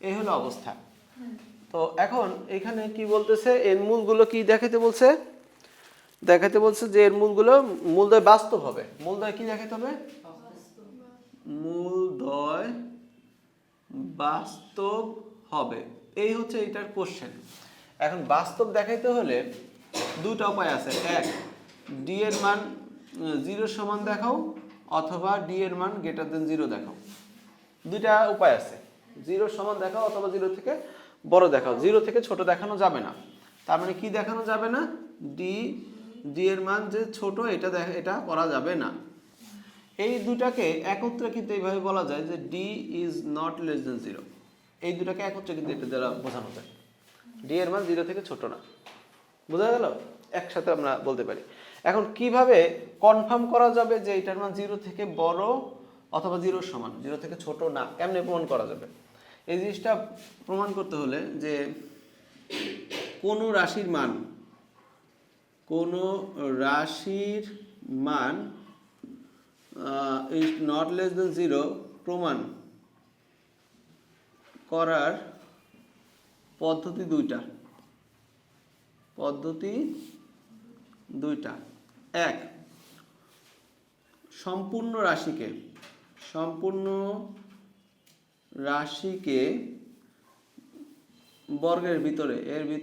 এই হলো অবস্থা। তো এখন এখানে কি বলতেছে? এর মূলগুলো কি দেখাতে বলছে? দেখাতে বলছে যে এর মূলগুলো মূলদয় বাস্তব হবে। মূলদয় কি দেখাতে হবে? মূলদয় বাস্তব হবে। এই হচ্ছে এটার কোশ্চেন এখন বাস্তব দেখাইতে হলে দুটো উপায় আছে। এক ডি এর মান জিরো সমান দেখাও অথবা ডি এর মান গ্রেটার দেন জিরো দেখাও। দুইটা উপায় আছে। জিরো সমান দেখাও অথবা জিরো থেকে বড় দেখাও। জিরো থেকে ছোট দেখানো যাবে না। তার মানে কি দেখানো যাবে না? ডি ডি এর মান যে ছোট, এটা এটা করা যাবে না। এই দুটাকে একত্রে কিন্তু এইভাবে বলা যায় যে D is not less than zero এই দুটাকে একত্রে কিন্তু এটা দ্বারা বোঝানো যায়। ডি এর মান জিরো থেকে ছোট না। বোঝা গেল? একসাথে আমরা বলতে পারি। এখন কীভাবে কনফার্ম করা যাবে যে এটার মান জিরো থেকে বড় অথবা জিরোর সমান? জিরো থেকে ছোট না। কেমনে প্রমাণ করা যাবে? এই জিনিসটা প্রমাণ করতে হলে যে কোনো রাশির মান, কোনো রাশির মান is not less than zero প্রমাণ করার পদ্ধতি দুইটা। পদ্ধতি দুইটা। এক, সম্পূর্ণ রাশিকে, সম্পূর্ণ রাশিকে বর্গের ভিতরে এর ভিতরে